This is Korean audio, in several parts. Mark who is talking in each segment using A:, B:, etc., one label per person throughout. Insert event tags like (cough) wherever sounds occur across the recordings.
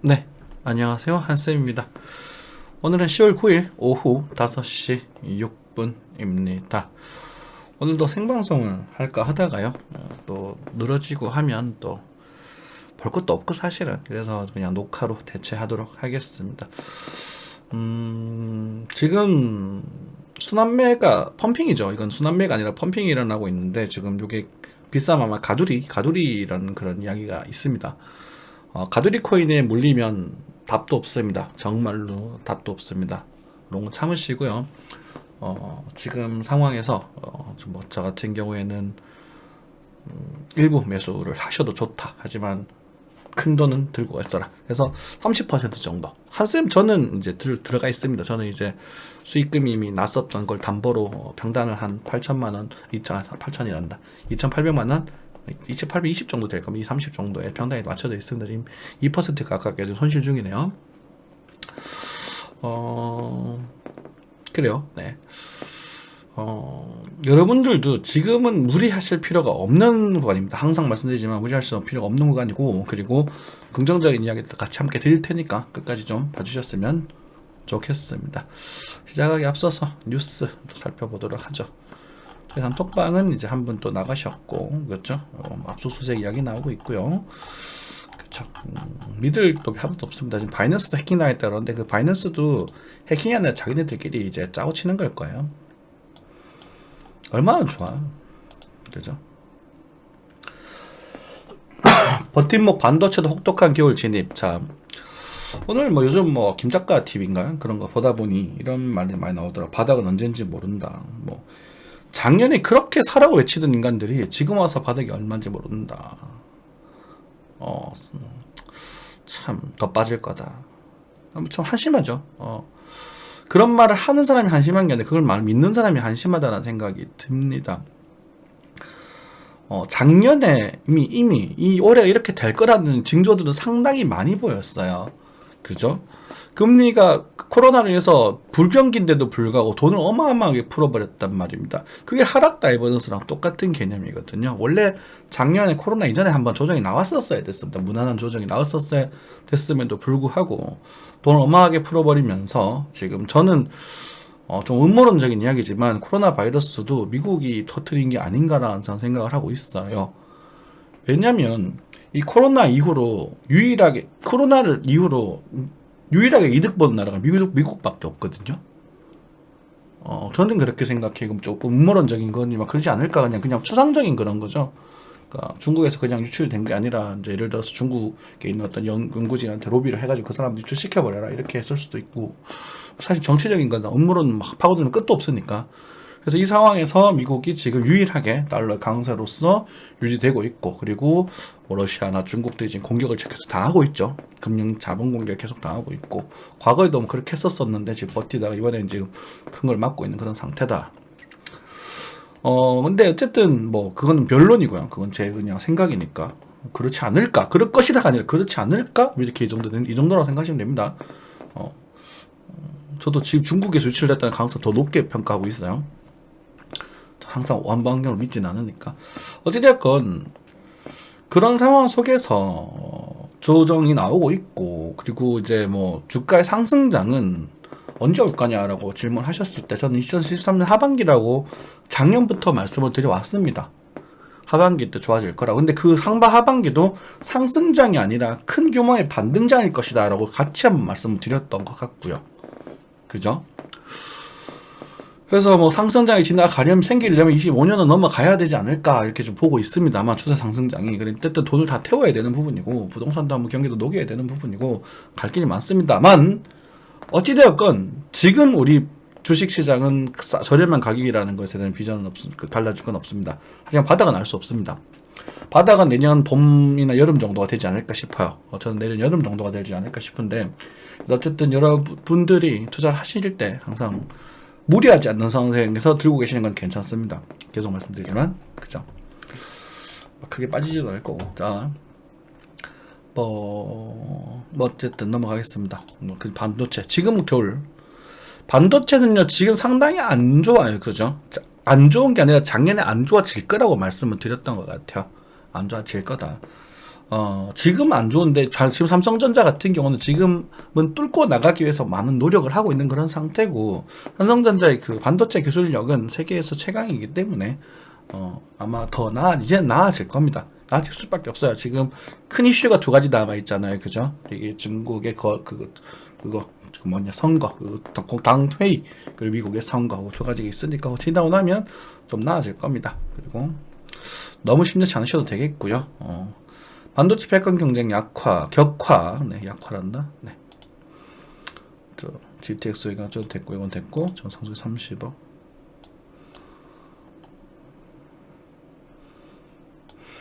A: 네, 안녕하세요. 한쌤입니다. 오늘은 10월 9일 오후 5시 6분입니다. 오늘도 생방송을 할까 하다가요. 어, 또 늘어지고 하면 또 볼 것도 없고 사실은 그래서 그냥 녹화로 대체하도록 하겠습니다. 음, 지금 순환매가 펌핑이죠. 이건 순환매가 아니라 펌핑이 일어나고 있는데 지금 이게 비싸면 아마 가두리, 가두리라는 그런 이야기가 있습니다. 어, 가두리 코인에 물리면 답도 없습니다. 정말로 답도 없습니다. 너무 참으시고요. 어, 지금 상황에서 어, 뭐저 같은 경우에는 음, 일부 매수를 하셔도 좋다. 하지만 큰 돈은 들고 있어라. 그래서 30% 정도. 한쌤 저는 이제 들, 들어가 있습니다. 저는 이제 수익금이 이미 났었던 걸 담보로 어, 평단을 한 8천만 원, 2천, 8천이란다. 2,800만 원, 2,820 정도 될 겁니다. 30 정도의 평단에 맞춰져 있습니다. 지금 2% 가깝게 좀 손실 중이네요. 어, 그래요. 네. 어, 여러분들도 지금은 무리하실 필요가 없는 구간입니다. 항상 말씀드리지만 무리하실 필요가 없는 구간이고, 그리고 긍정적인 이야기도 같이 함께 드릴 테니까 끝까지 좀 봐주셨으면 좋겠습니다. 시작하기 앞서서 뉴스 살펴보도록 하죠. 저희 단톡방은 이제 한 분 또 나가셨고, 그렇죠? 어, 압수수색 이야기 나오고 있고요. 그렇죠. 음, 믿을 또 하나도 없습니다. 지금 바이낸스도 해킹 당했다 그러는데 그 바이낸스도 해킹이 아니라 자기네들끼리 이제 짜고 치는 걸 거예요. 얼마나 좋아. 그죠? (coughs) 버팀목 반도체도 혹독한 겨울 진입. 참. 오늘 뭐 요즘 뭐 김작가 TV인가 그런 거 보다 보니 이런 말이 많이 나오더라. 바닥은 언젠지 모른다. 뭐 작년에 그렇게 사라고 외치던 인간들이 지금 와서 바닥이 얼마인지 모른다. 어, 참, 더 빠질 거다. 좀 한심하죠. 어. 그런 말을 하는 사람이 한심한 게 아니라 그걸 말 믿는 사람이 한심하다는 생각이 듭니다. 어, 작년에 이미, 이미 이 올해 이렇게 될 거라는 징조들은 상당히 많이 보였어요. 그죠? 금리가 코로나로 인해서 불경기인데도 불구하고 돈을 어마어마하게 풀어버렸단 말입니다. 그게 하락 다이버전스랑 똑같은 개념이거든요. 원래 작년에 코로나 이전에 한번 조정이 나왔었어야 됐습니다. 무난한 조정이 나왔었어야 됐음에도 불구하고 돈을 어마하게 풀어버리면서 지금 저는 어, 좀 음모론적인 이야기지만 코로나 바이러스도 미국이 터트린 게 아닌가라는 생각을 하고 있어요. 왜냐면 이 코로나 이후로 유일하게 코로나를 이후로 유일하게 이득 보는 나라가 미국, 미국밖에 없거든요. 어, 저는 그렇게 생각해. 그 조금 음모론적인 거니만 그러지 않을까 그냥 그냥 추상적인 그런 거죠. 그러니까 중국에서 그냥 유출된 게 아니라 이제 예를 들어서 중국에 있는 어떤 연, 연구진한테 로비를 해가지고 그 사람 유출시켜 버려라 이렇게 했을 수도 있고 사실 정치적인 건 음모론 막 파고들면 끝도 없으니까 그래서 이 상황에서 미국이 지금 유일하게 달러 강세로서 유지되고 있고 그리고 뭐 러시아나 중국들이 지금 공격을 계속 당하고 있죠. 금융 자본 공격 계속 당하고 있고 과거에도 뭐 그렇게 했었었는데 지금 버티다가 이번에는 지금 큰 걸 맞고 있는 그런 상태다. 어 근데 어쨌든 뭐 그거는 변론이고요. 그건 제 그냥 생각이니까 그렇지 않을까 그럴 것이다가 아니라 그렇지 않을까 이렇게 이 정도 이 정도라고 생각하시면 됩니다. 어 저도 지금 중국에서 유출됐다는 가능성 더 높게 평가하고 있어요. 항상 완방향을 믿지는 않으니까. 어찌되었건, 그런 상황 속에서 조정이 나오고 있고, 그리고 이제 뭐 주가의 상승장은 언제 올 거냐라고 질문하셨을 때 저는 2013년 하반기라고 작년부터 말씀을 드려왔습니다. 하반기 때 좋아질 거라. 근데 그 상반 하반기도 상승장이 아니라 큰 규모의 반등장일 것이다라고 같이 한번 말씀을 드렸던 것 같고요. 그죠? 그래서 뭐 상승장이 지나가려면 생기려면 25년은 넘어가야 되지 않을까 이렇게 좀 보고 있습니다. 아마 추세 상승장이. 그러니까 어쨌든 돈을 다 태워야 되는 부분이고 부동산도 한번 경기도 녹여야 되는 부분이고 갈 길이 많습니다만 어찌되었건 지금 우리 주식시장은 저렴한 가격이라는 것에 대한 비전은 없, 그 달라질 건 없습니다. 하지만 바닥은 알 수 없습니다. 바닥은 내년 봄이나 여름 정도가 되지 않을까 싶어요. 어, 저는 내년 여름 정도가 되지 않을까 싶은데 어쨌든 여러분들이 투자를 하실 때 항상 무리하지 않는 상황에서 들고 계시는 건 괜찮습니다. 계속 말씀드리지만 그죠? 크게 빠지지도 않을 거고 자. 뭐, 뭐 어쨌든 넘어가겠습니다. 뭐그 반도체 지금 겨울 반도체는요 지금 상당히 안 좋아요, 그죠? 안 좋은 게 아니라 작년에 안 좋아질 거라고 말씀을 드렸던 것 같아요. 안 좋아질 거다. 어, 지금 안 좋은데 자- 지금 삼성전자 같은 경우는 지금은 뚫고 나가기 위해서 많은 노력을 하고 있는 그런 상태고 삼성전자의 그 반도체 기술력은 세계에서 최강이기 때문에 어, 아마 더 나아 이제 나아질 겁니다. 나아질 수밖에 없어요. 지금 큰 이슈가 두 가지 남아 있잖아요, 그죠? 이게 중국의 거 그거 그거 그 뭐냐 선거, 그 당- 당 회의 그리고 미국의 선거 그두 가지가 있으니까 지나고 나면 좀 나아질 겁니다. 그리고 너무 심려치 않으셔도 되겠고요. 어, 반도체 패권 경쟁 약화, 격화, 네, 약화란다. 네. 저 GTX 이거 저 됐고 이건 됐고, 저 상승 30억.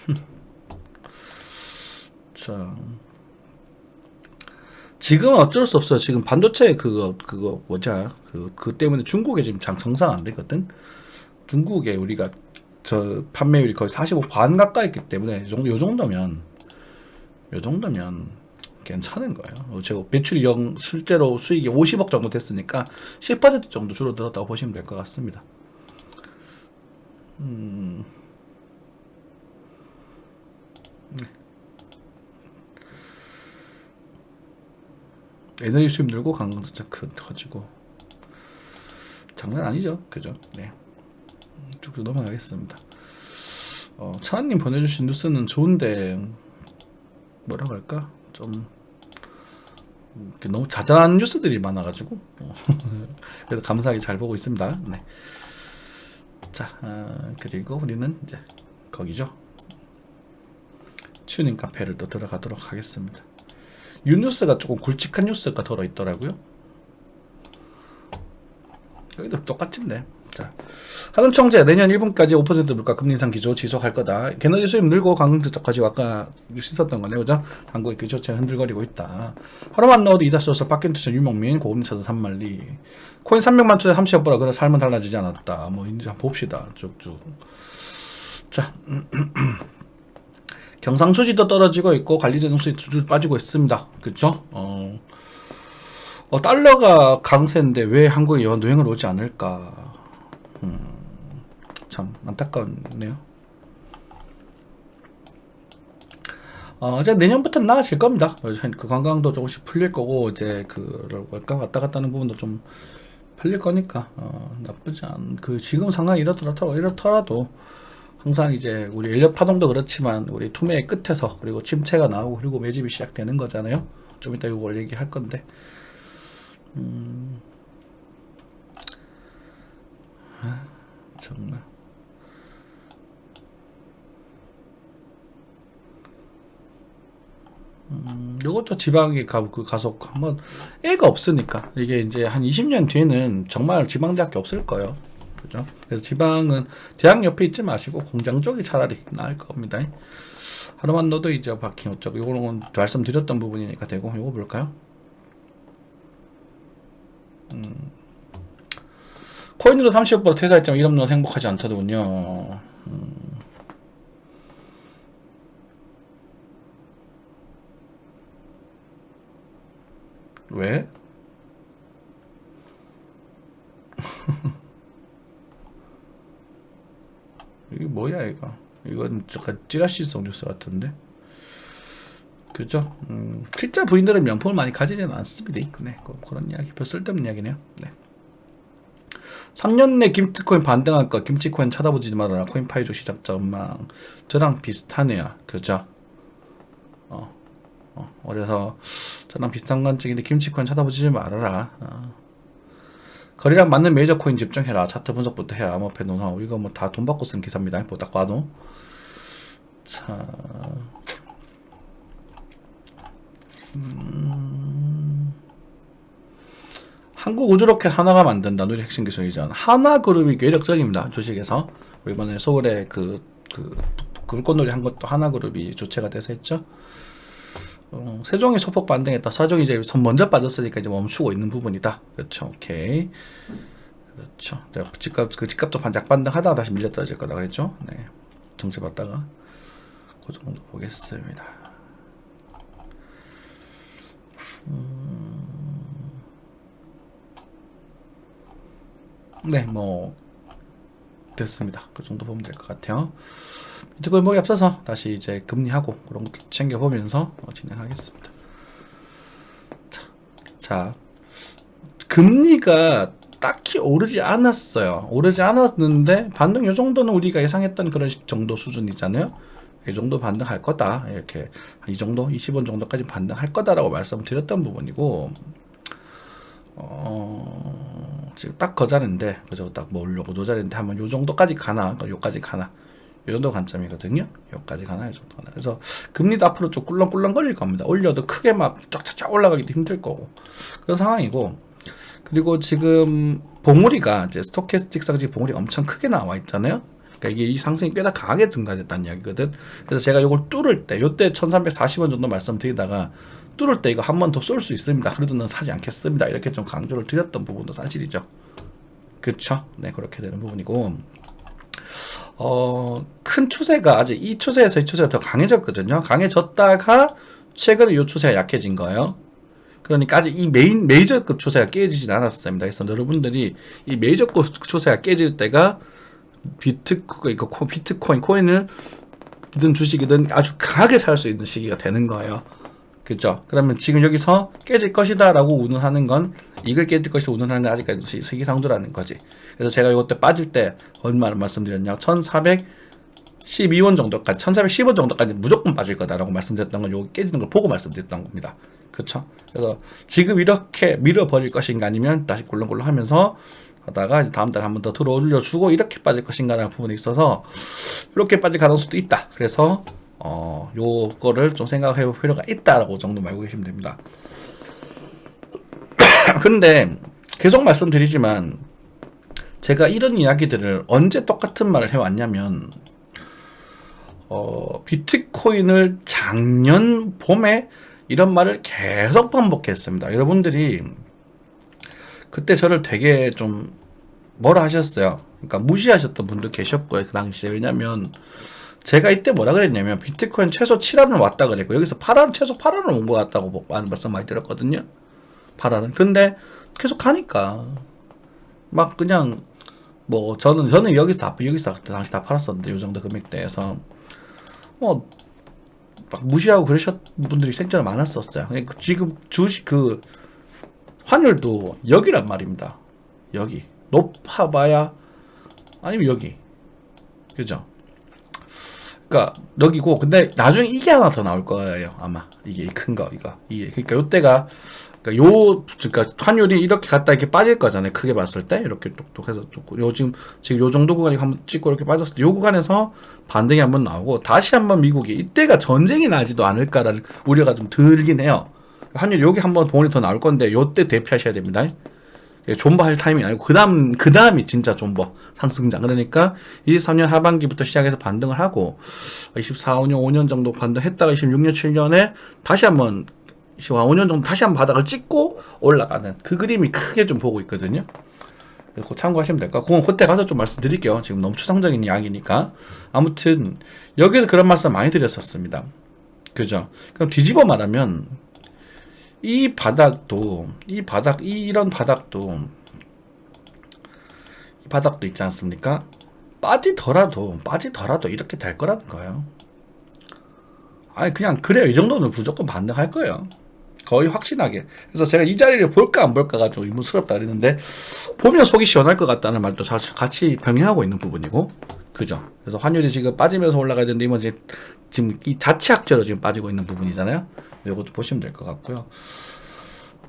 A: (laughs) 자, 지금 어쩔 수 없어. 지금 반도체 그거 그거 뭐냐 그, 그 때문에 중국에 지금 장 정상 안 되거든. 중국에 우리가 저 판매율이 거의 45반 가까이 있기 때문에 요 정도면 요 정도면 괜찮은 거예요. 제가 매출이 영 실제로 수익이 50억 정도 됐으니까 10% 정도 줄어들었다고 보시면 될 것 같습니다. 음. 네. 에너지 수입 늘고 관광 진짜 크 커지고 장난 아니죠, 그죠? 네. 쭉쭉 넘어가겠습니다. 어, 차은님 보내주신 뉴스는 좋은데 뭐라고 할까 좀 너무 자잘한 뉴스들이 많아가지고 어, (laughs) 그래도 감사하게 잘 보고 있습니다. 네. 자 어, 그리고 우리는 이제 거기죠. 튜닝 카페를 또 들어가도록 하겠습니다. 유뉴스가 조금 굵직한 뉴스가 들어 있더라고요. 여기도 똑같은데. 자, 총재 내년 1분까지 5% 물가 금리 인상 기조 지속할 거다. 에너지 수입 늘고 관광 지적 가지고 아까 있었던 거네, 그죠? 한국의 그 조치가 흔들거리고 있다. 하루만 넣어도 이자 써서 빡긴 투자 유목민 고금리 차도 산말리. 코인 300만 투자 30억 벌어 그래 삶은 달라지지 않았다. 뭐 이제 봅시다. 쭉쭉. 자. (clears throat) 경상수지도 떨어지고 있고 관리재정 수익 줄줄 빠지고 있습니다. 그죠? 어, 어, 달러가 강세인데 왜 한국에 여- 노행을 오지 않을까? 음, 참 안타깝네요. 어, 이제 내년부터 나아질 겁니다. 그 관광도 조금씩 풀릴 거고 이제 그 뭘까 왔다 갔다 하는 부분도 좀 풀릴 거니까 어, 나쁘지 않. 그 지금 상황이 이렇더라도 이렇더라도 항상 이제 우리 인력 파동도 그렇지만 우리 투매의 끝에서 그리고 침체가 나오고 그리고 매집이 시작되는 거잖아요. 좀 이따 이걸 얘기할 건데. 음. 아, 정말. 음, 이것도 지방에 가, 그 가속 한번 애가 없으니까 이게 이제 한 20년 뒤에는 정말 지방 대학교 없을 거예요. 그죠? 그래서 지방은 대학 옆에 있지 마시고 공장 쪽이 차라리 나을 겁니다. 하루만 넣어도 이제 바킹 어쩌고 건 말씀드렸던 부분이니까 되고 요거 볼까요? 코인으로 30% 퇴사했지만 이런 건 행복하지 않더군요. 음. 왜? (laughs) 이게 뭐야 이거? 이건 잠깐 찌라시 성 뉴스 같은데. 그죠? 음, 실제 부인들은 명품을 많이 가지지는 않습니다. 네, 그- 그런 이야기, 별 쓸데없는 이야기네요. 네. 3년 내 김치코인 반등할 거, 김치코인 쳐다보지 말아라. 코인파이조 시작 전망. 저랑 비슷하네요. 그죠? 어, 어, 그래서 저랑 비슷한 관측인데 김치코인 쳐다보지 말아라. 어. 거리랑 맞는 메이저 코인 집중해라. 차트 분석부터 해야 암호폐 노하우. 이거 뭐 다 돈 받고 쓴 기사입니다. 뭐딱 봐도. 자. 음. 한국 우주로켓 하나가 만든다. 우리 핵심 기술이죠. 하나그룹이 괴력적입니다. 주식에서. 이번에 서울에 그, 그, 불꽃놀이 한 것도 하나그룹이 주체가 돼서 했죠. 어, 세종이 소폭 반등했다. 사종이 이제 선 먼저 빠졌으니까 이제 멈추고 있는 부분이다. 그렇죠. 오케이. 그렇죠. 내가 집값 그 집값도 반짝 반등하다가 다시 밀려 떨어질 거다 그랬죠. 네. 정체 받다가 그 정도 보겠습니다. 음. 네, 뭐 됐습니다. 그 정도 보면 될 것 같아요. 비트코인 목이 앞서서 다시 이제 금리하고 그런 것도 챙겨보면서 어, 진행하겠습니다. 자, 자, 금리가 딱히 오르지 않았어요. 오르지 않았는데 반등 요 정도는 우리가 예상했던 그런 시- 정도 수준이잖아요. 이 정도 반등할 거다. 이렇게 한이 정도 20원 정도까지 반등할 거다라고 말씀드렸던 부분이고 어, 지금 딱그 자리인데 그저 딱 모으려고 요 자리인데 한번 요 정도까지 가나 그러니까 요까지 가나 요 정도 관점이거든요. 요까지 가나 요 정도 가나. 그래서 금리도 앞으로 좀 꿀렁꿀렁 거릴 겁니다. 올려도 크게 막 쫙쫙쫙 올라가기도 힘들 거고 그런 상황이고 그리고 지금 봉우리가 이제 스토캐스틱 상지 봉우리가 엄청 크게 나와 있잖아요. 그러니까 이게 이 상승이 꽤나 강하게 증가됐다는 이야기거든. 그래서 제가 이걸 뚫을 때, 요때 1340원 정도 말씀드리다가 뚫을 때 이거 한 번 더 쏠 수 있습니다. 그래도 는 사지 않겠습니다. 이렇게 좀 강조를 드렸던 부분도 사실이죠. 그쵸? 네, 그렇게 되는 부분이고. 어, 큰 추세가 아직 이 추세에서 이 추세가 더 강해졌거든요. 강해졌다가 최근에 이 추세가 약해진 거예요. 그러니까 아직 이 메인 메이저급 추세가 깨지진 않았습니다. 그래서 여러분들이 이 메이저급 추세가 깨질 때가 비트코인, 비트코인 코인을 든 주식이든 아주 강하게 살 수 있는 시기가 되는 거예요. 그죠? 그러면 지금 여기서 깨질 것이다 라고 운운하는 건 이걸 깨질 것이다 운운하는 건 아직까지 시- 시기상조라는 거지. 그래서 제가 이것때 빠질 때 얼마를 말씀드렸냐? 1,412원 정도까지, 1,410원 정도까지 무조건 빠질 거다라고 말씀드렸던 건 요거 깨지는 걸 보고 말씀드렸던 겁니다. 그쵸? 그래서 지금 이렇게 밀어버릴 것인가 아니면 다시 꿀렁꿀렁 하면서 하다가 다음 달에 한 번 더 들어 올려주고 이렇게 빠질 것인가라는 부분이 있어서 이렇게 빠질 가능성도 있다. 그래서 어 요거를 좀 생각해 볼 필요가 있다라고 정도 말고 계시면 됩니다. (coughs) 근데 계속 말씀드리지만 제가 이런 이야기들을 언제 똑같은 말을 해왔냐면 어 비트코인을 작년 봄에 이런 말을 계속 반복했습니다. 여러분들이 그때 저를 되게 좀 뭐라 하셨어요. 그러니까 무시하셨던 분도 계셨고요. 그 당시에. 왜냐면 제가 이때 뭐라 그랬냐면 비트코인 최소 7원을 왔다 그랬고 여기서 8원 최소 8원을 온 것 같다고 뭐- 말씀 많이 들었거든요. 8원은. 근데 계속 가니까 막 그냥 뭐 저는 저는 여기서 다 여기서 그때 당시 다 팔았었는데 요 정도 금액대에서 뭐 막 무시하고 그러셨 분들이 생전 많았었어요. 그러니까 지금 주식 그 환율도 여기란 말입니다. 여기 높아봐야 아니면 여기 그죠? 그러니까 여기고 근데 나중에 이게 하나 더 나올 거예요 아마. 이게 큰 거 이거. 이게. 그러니까 요때가 그러니까 요 그러니까 환율이 이렇게 갔다 이렇게 빠질 거잖아요 크게 봤을 때. 이렇게 똑똑해서 요 지금 지금 요 정도 구간이 한번 찍고 이렇게 빠졌을 때 요 구간에서 반등이 한번 나오고 다시 한번 미국이 이때가 전쟁이 나지도 않을까라는 우려가 좀 들긴 해요. 환율 여기 한번 봉이 더 나올 건데 요때 대피하셔야 됩니다. 예, 존버 할 타이밍이 아니고 그다음 그다음이 진짜 존버 상승장 그러니까 23년 하반기부터 시작해서 반등을 하고 24, 5년, 5년 정도 반등했다가 26년, 7년에 다시 한번 25, 5년 정도 다시 한번 바닥을 찍고 올라가는 그 그림이 크게 좀 보고 있거든요. 그거 참고하시면 될까? 그건 그때 가서 좀 말씀드릴게요. 지금 너무 추상적인 이야기니까. 아무튼 여기서 그런 말씀 많이 드렸었습니다. 그죠? 그럼 뒤집어 말하면 이 바닥도 이 바닥 이 이런 바닥도 이 바닥도 있지 않습니까? 빠지더라도 빠지더라도 이렇게 될 거라는 거예요. 아니 그냥 그래요 이 정도는 무조건 반등할 거예요. 거의 확신하게. 그래서 제가 이 자리를 볼까 안 볼까가 좀 의문스럽다 그랬는데 보면 속이 시원할 것 같다는 말도 같이 병행하고 있는 부분이고 그죠. 그래서 환율이 지금 빠지면서 올라가야 되는데 이번 지금 이 자체 학제로 지금 빠지고 있는 부분이잖아요. 이것도 보시면 될 것 같고요.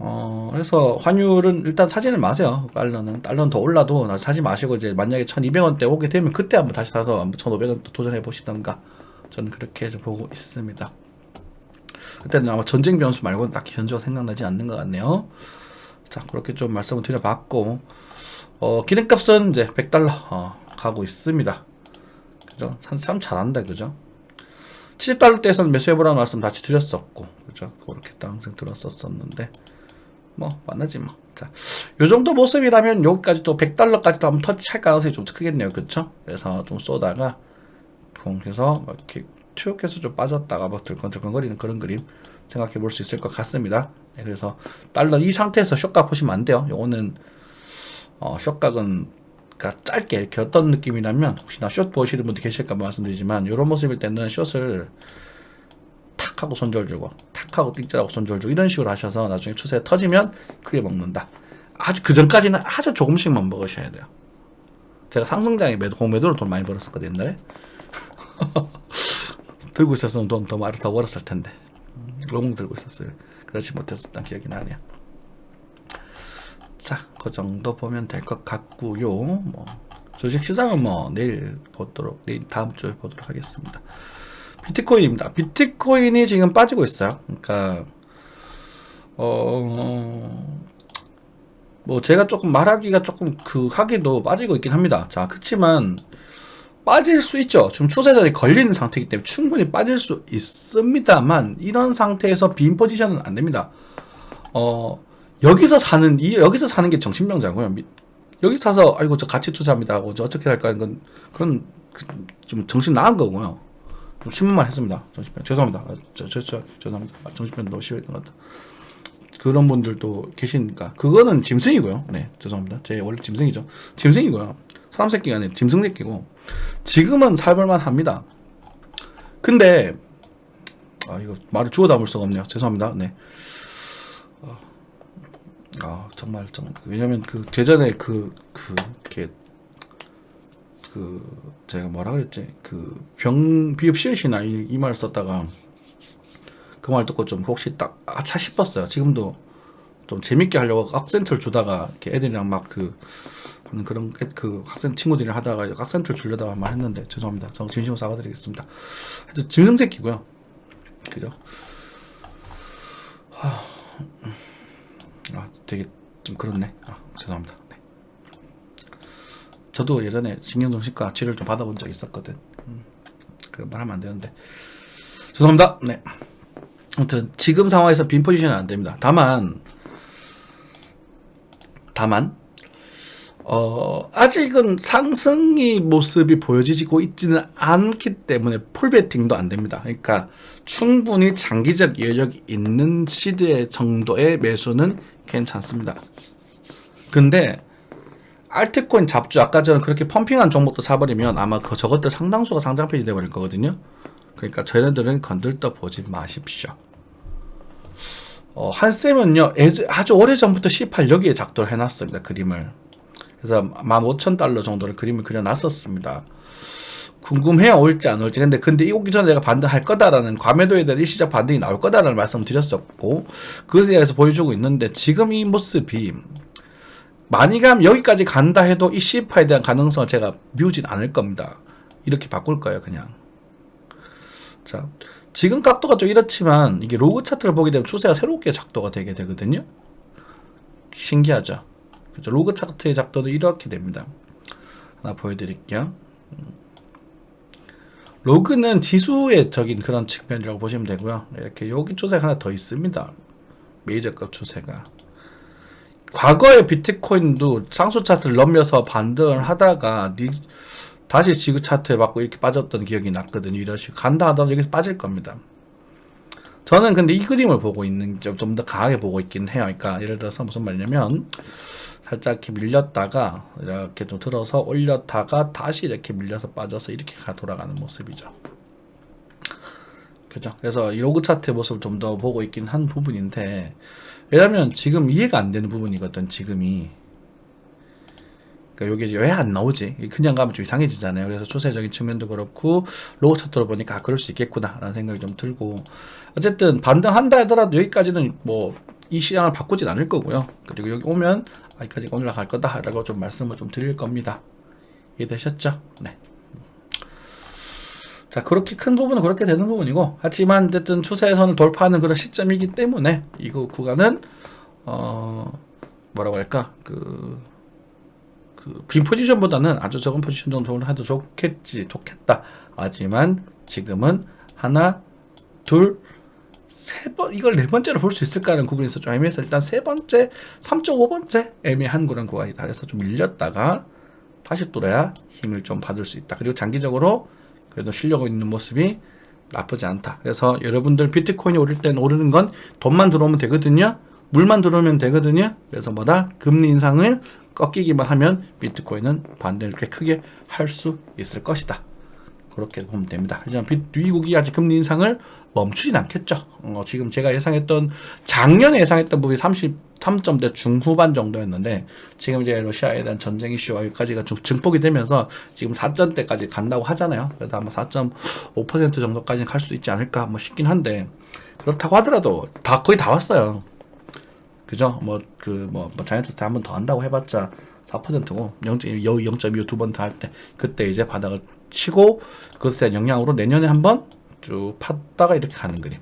A: 어, 그래서 환율은 일단 사지는 마세요. 달러는. 달러는 더 올라도 나 사지 마시고 이제 만약에 1200원대 오게 되면 그때 한번 다시 사서 한번 1500원 또 도전해 보시던가. 저는 그렇게 좀 보고 있습니다. 그때는 아마 전쟁 변수 말고는 딱히 현저가 생각나지 않는 것 같네요. 자, 그렇게 좀 말씀을 드려봤고, 어, 기름값은 이제 100달러, 어, 가고 있습니다. 그죠? 참, 참 잘한다, 그죠? 70달러 대에서는 매수해보라는 말씀 같이 드렸었고, 그죠? 그렇게 또 항상 들었었었는데, 뭐, 만나지 뭐. 자, 요 정도 모습이라면 여기까지 또 100달러까지도 한번 터치할 가능성이 좀 크겠네요. 그쵸? 그래서 좀 쏘다가, 그래서 막 이렇게 튀어해서 좀 빠졌다가 막 들컹들컹거리는 그런 그림 생각해 볼 수 있을 것 같습니다. 네, 그래서 달러 이 상태에서 쇼각 보시면 안 돼요. 요거는 어, 쇼각은 그러니까 짧게 이렇게 어떤 느낌이냐면 혹시나 숏 보시는 분들 계실까 말씀드리지만 이런 모습일 때는 숏을 탁 하고 손절 주고 탁 하고 띵절하고 손절 주고 이런 식으로 하셔서 나중에 추세 터지면 크게 먹는다. 아주 그 전까지는 아주 조금씩만 먹으셔야 돼요. 제가 상승장에 매도 공매도로 돈 많이 벌었었거든요 옛날에 (laughs) 들고 있었으면 돈 더 많이 더 벌었을 텐데 음, 롱 들고 있었어요. 그렇지 못했었던 기억이 나네요. 자, 그 정도 보면 될 것 같고요. 뭐 주식 시장은 뭐 내일 보도록 내일 다음 주에 보도록 하겠습니다. 비트코인입니다. 비트코인이 지금 빠지고 있어요. 그러니까 어. 뭐 제가 조금 말하기가 조금 그 하기도 빠지고 있긴 합니다. 자, 그렇지만 빠질 수 있죠. 지금 추세선이 걸리는 상태이기 때문에 충분히 빠질 수 있습니다만 이런 상태에서 빈 포지션은 안 됩니다. 어 여기서 사는 이 여기서 사는 게 정신병자고요. 미- 여기 사서 아이고 저 가치 투자합니다 하고 저 어떻게 할까 하는 건 그런 그, 좀 정신 나간 거고요. 좀 신문만 했습니다. 정신병 죄송합니다. 아, 저저 저 죄송합니다. 아, 정신병 너무 심했던 것 같다. 그런 분들도 계시니까 그거는 짐승이고요. 네 죄송합니다. 제 원래 짐승이죠. 짐승이고요. 사람 새끼가 아니라 짐승 새끼고 지금은 살벌만 합니다. 근데 아 이거 말을 주워 담을 수가 없네요. 죄송합니다. 네. 어, 아 정말 정 왜냐면 그 대전에 그 그 이렇게 그 제가 뭐라 그랬지 그 병 비읍 시읒이나 이, 이 말을 썼다가 그 말 듣고 좀 혹시 딱 아차 싶었어요. 지금도 좀 재밌게 하려고 악센트를 주다가 이렇게 애들이랑 막 그 하는 그런 애- 그 학생 친구들이랑 하다가 악센트를 주려다가 말 했는데 죄송합니다. 저 진심으로 사과드리겠습니다. 하여튼 짐승 새끼고요. 그죠? 하, 되게 좀 그렇네. 아 죄송합니다. 네. 저도 예전에 신경정신과 치료를 좀 받아본 적이 있었거든. 음, 그런 말 하면 안 되는데 죄송합니다. 네. 아무튼 지금 상황에서 빈 포지션은 안 됩니다. 다만 다만 어 아직은 상승의 모습이 보여지고 있지는 않기 때문에 풀베팅도 안 됩니다. 그러니까 충분히 장기적 여력이 있는 시대 정도의 매수는 괜찮습니다. 근데 알트코인 잡주 아까 전에 그렇게 펌핑한 종목도 사버리면 아마 그 저것들 상당수가 상장 페이지 돼버릴 거거든요. 그러니까 저희들은 건들떠 보지 마십시오. 어, 한쌤은요, 아주 오래 전부터 C8 여기에 작도를 해놨습니다, 그림을. 그래서 15,000달러 정도를 그림을 그려놨었습니다. 궁금해요, 올지 안 올지. 근데, 근데 이 오기 전에 내가 반등할 거다라는 과매도에 대한 일시적 반등이 나올 거다라는 말씀 드렸었고, 그것에 대해서 보여주고 있는데, 지금 이 모습이, 많이 가면 여기까지 간다 해도 이 C8에 대한 가능성을 제가 미우진 않을 겁니다. 이렇게 바꿀 거예요, 그냥. 자, 지금 각도가 좀 이렇지만 이게 로그 차트를 보게 되면 추세가 새롭게 작도가 되게 되거든요. 신기하죠. 그죠? 로그 차트의 작도도 이렇게 됩니다. 하나 보여드릴게요. 음. 로그는 지수의 적인 그런 측면이라고 보시면 되고요. 이렇게 여기 추세가 하나 더 있습니다. 메이저급 추세가. 과거에 비트코인도 상수 차트를 넘겨서 반등을 하다가 니- 다시 지구 차트에 맞고 이렇게 빠졌던 기억이 났거든요. 이런 식으로 간다 하더라도 여기서 빠질 겁니다. 저는 근데 이 그림을 보고 있는 좀 더 강하게 보고 있긴 해요. 그러니까 예를 들어서 무슨 말이냐면 살짝 이렇게 밀렸다가 이렇게 좀 들어서 올렸다가 다시 이렇게 밀려서 빠져서 이렇게 가 돌아가는 모습이죠. 그죠? 그래서 이 로그 차트의 모습을 좀 더 보고 있긴 한 부분인데 왜냐면 지금 이해가 안 되는 부분이거든 지금이 그러니까 이게 왜 안 나오지? 그냥 가면 좀 이상해지잖아요. 그래서 추세적인 측면도 그렇고 로우 차트로 보니까 아, 그럴 수 있겠구나라는 생각이 좀 들고 어쨌든 반등한다 하더라도 여기까지는 뭐 이 시장을 바꾸진 않을 거고요. 그리고 여기 오면 아, 여기까지 올라갈 거다라고 좀 말씀을 좀 드릴 겁니다. 이해되셨죠? 네. 자 그렇게 큰 부분은 그렇게 되는 부분이고 하지만 어쨌든 추세선을 돌파하는 그런 시점이기 때문에 이거 구간은 어 뭐라고 할까 그 그 빈 포지션보다는 아주 적은 포지션 정도를 해도 좋겠지 좋겠다. 하지만 지금은 하나 둘 세 번 이걸 네 번째로 볼 수 있을까라는 구분에서 좀 애매해서 일단 세 번째 3.5번째 애매한 그런 구간이다. 그래서 좀 밀렸다가 다시 뚫어야 힘을 좀 받을 수 있다. 그리고 장기적으로 그래도 실력 있는 모습이 나쁘지 않다. 그래서 여러분들 비트코인이 오를 땐 오르는 건 돈만 들어오면 되거든요. 물만 들어오면 되거든요. 그래서 뭐다? 금리 인상을 꺾이기만 하면 비트코인은 반대를 꽤 크게 할 수 있을 것이다. 그렇게 보면 됩니다. 하지만 비- 미국이 아직 금리 인상을 멈추진 않겠죠. 어, 지금 제가 예상했던 작년에 예상했던 부분이 33점대 중후반 정도였는데 지금 이제 러시아에 대한 전쟁 이슈와 여기까지가 좀 증폭이 되면서 지금 4점대까지 간다고 하잖아요. 그래서 아마 4.5% 정도까지는 갈 수도 있지 않을까 뭐 싶긴 한데 그렇다고 하더라도 다 거의 다 왔어요. 그죠? 뭐 그뭐 뭐 자이언트 때한번 더 한다고 해봤자 4%고 0.25 두 번 더 할 때 그때 이제 바닥을 치고 그것에 대한 영향으로 내년에 한 번 쭉 팠다가 이렇게 가는 그림.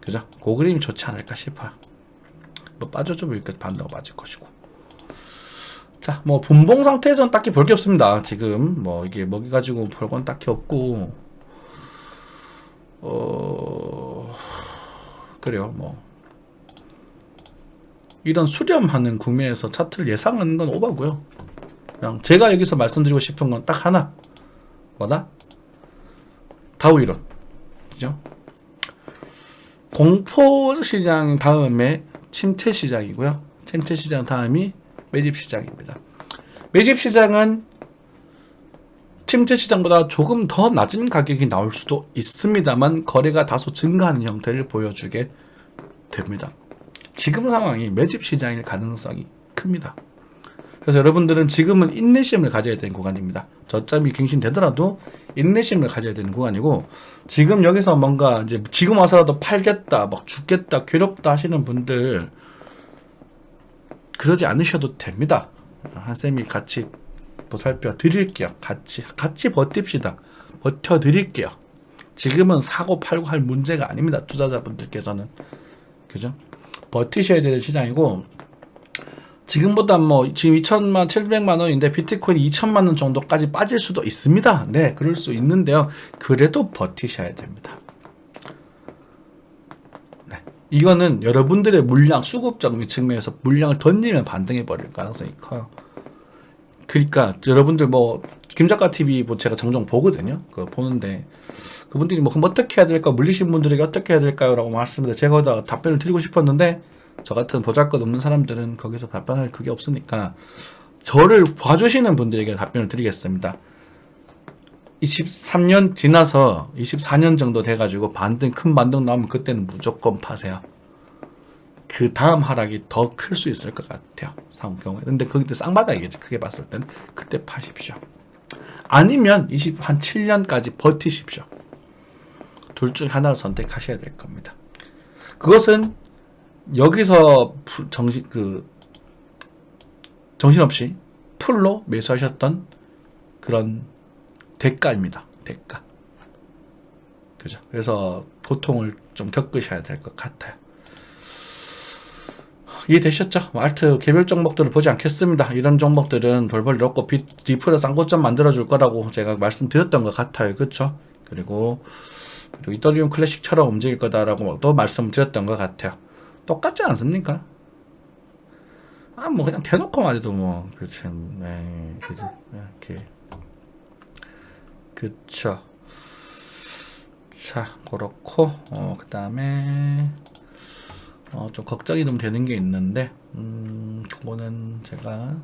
A: 그죠? 그 그림이 좋지 않을까 싶어요. 뭐 빠져주면 이렇게 반다고 빠질 것이고. 자, 뭐 분봉 상태에서는 딱히 볼 게 없습니다. 지금 뭐 이게 먹이 가지고 볼 건 딱히 없고, 어 그래요. 뭐 이런 수렴하는 국면에서 차트를 예상하는 건 오바고요. 그냥 제가 여기서 말씀드리고 싶은 건 딱 하나. 뭐다? 다우 이론. 그죠? 공포 시장 다음에 침체 시장이고요. 침체 시장 다음이 매집 시장입니다. 매집 시장은 침체 시장보다 조금 더 낮은 가격이 나올 수도 있습니다만 거래가 다소 증가하는 형태를 보여주게 됩니다. 지금 상황이 매집 시장일 가능성이 큽니다. 그래서 여러분들은 지금은 인내심을 가져야 되는 구간입니다. 저점이 갱신되더라도 인내심을 가져야 되는 구간이고 지금 여기서 뭔가 이제 지금 와서라도 팔겠다, 막 죽겠다, 괴롭다 하시는 분들 그러지 않으셔도 됩니다. 한쌤이 같이 보살펴 드릴게요. 같이 같이 버팁시다. 버텨 드릴게요. 지금은 사고 팔고 할 문제가 아닙니다. 투자자분들께서는 그죠? 버티셔야 되는 시장이고 지금보다 뭐 지금 2천만 700만 원인데 비트코인이 2천만 원 정도까지 빠질 수도 있습니다. 네, 그럴 수 있는데요. 그래도 버티셔야 됩니다. 네. 이거는 여러분들의 물량 수급적 측면에서 물량을 던지면 반등해 버릴 가능성이 커요. 그러니까 여러분들 뭐 김작가 TV 뭐 제가 종종 보거든요. 그거 보는데 그분들이 뭐 그럼 어떻게 해야 될까 물리신 분들에게 어떻게 해야 될까요라고 말씀드려 제가 거기다 답변을 드리고 싶었는데 저 같은 보잘것 없는 사람들은 거기서 답변할 그게 없으니까 저를 봐주시는 분들에게 답변을 드리겠습니다. 23년 지나서 24년 정도 돼가지고 반등 큰 반등 나오면 그때는 무조건 파세요. 그 다음 하락이 더 클 수 있을 것 같아요. 상황 경우에. 근데 거기도 쌍바닥이겠지. 크게 봤을 때는 그때 파십시오. 아니면 20, 한 7년까지 버티십시오. 둘 중 하나를 선택하셔야 될 겁니다. 그것은 여기서 부- 정신 그 정신없이 풀로 매수하셨던 그런 대가입니다. 대가. 그죠? 그래서 고통을 좀 겪으셔야 될 것 같아요. 이해되셨죠? 뭐 알트 개별 종목들을 보지 않겠습니다. 이런 종목들은 벌벌 넣고 비, 디프로 쌍고점 만들어줄 거라고 제가 말씀드렸던 것 같아요. 그렇죠? 그리고 그리고 이더리움 클래식처럼 움직일 거다라고 또 말씀드렸던 것 같아요. 똑같지 않습니까? 아, 뭐 그냥 대놓고 말해도 뭐 그렇지, 네, 그지, 이렇게 그쵸. 자, 그렇고 어 그 다음에 어 좀 걱정이 좀 되는 게 있는데, 음, 그거는 제가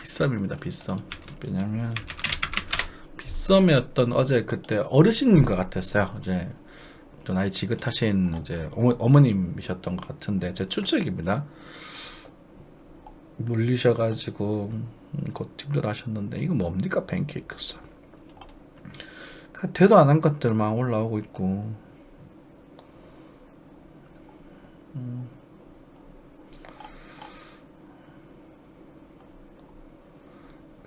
A: 빗썸입니다, 빗썸. 왜냐면 빗 어떤 어제 그때 어르신인 것 같았어요. 이제 또 나이 지긋하신 이제 어머, 어머 님이셨던 것 같은데 제 추측입니다. 물리셔가지고 음, 곧 힘들어하셨는데 이거 뭡니까 팬케이크스. 그 대도 안 한 것들만 올라오고 있고. 음.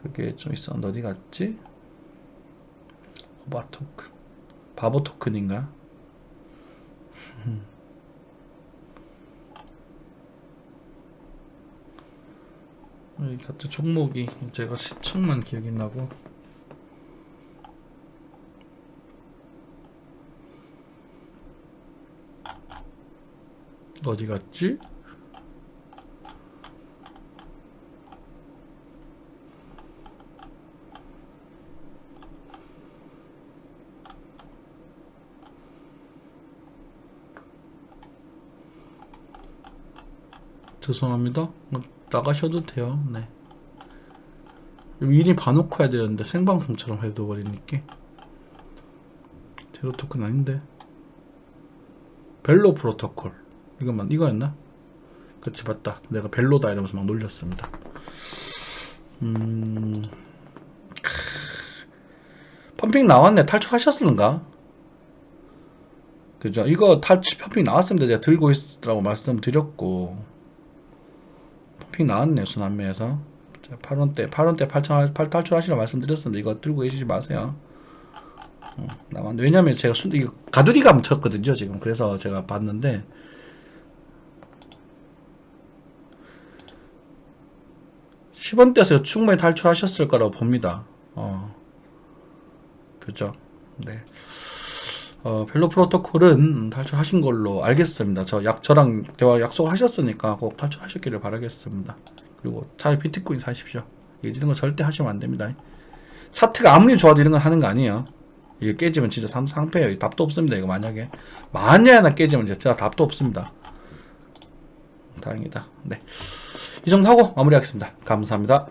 A: 그게 좀 있었는데 어디 갔지? 호바 토큰 바보 토큰인가? (laughs) 이 같은 종목이 제가 시청만 기억이 나고 어디 갔지? 죄송합니다. 나가셔도 돼요. 네. 미리 봐놓고 해야 되는데 생방송처럼 해도 버리니까 제로 토큰 아닌데 벨로 프로토콜 이것만 이거였나? 그치 맞다 내가 벨로다 이러면서 막 놀렸습니다 음 크. 펌핑 나왔네 탈출하셨을런가? 그죠 이거 탈출 펌핑 나왔습니다 제가 들고 있으라고 말씀드렸고 펌핑 나왔네 순환매에서. 8원대 8원대 8천 8 탈출하시라고 말씀드렸습니다. 이거 들고 계시지 마세요. 어, 나왔는데 왜냐면 제가 순 이거 가두리가 묻혔거든요 지금. 그래서 제가 봤는데. 십 10원대에서 충분히 탈출하셨을 거라고 봅니다. 어. 그죠? 네 어, 벨로 프로토콜은 탈출하신 걸로 알겠습니다. 저 약, 저랑 대화 약속하셨으니까 꼭 탈출하셨기를 바라겠습니다. 그리고 차라리 비트코인 사십시오. 이런 거 절대 하시면 안 됩니다. 사태가 아무리 좋아도 이런 건 하는 거 아니에요. 이게 깨지면 진짜 상, 상패예요. 답도 없습니다. 이거 만약에. 만약에 깨지면 진짜 답도 없습니다. 다행이다. 네. 이 정도 하고 마무리하겠습니다. 감사합니다.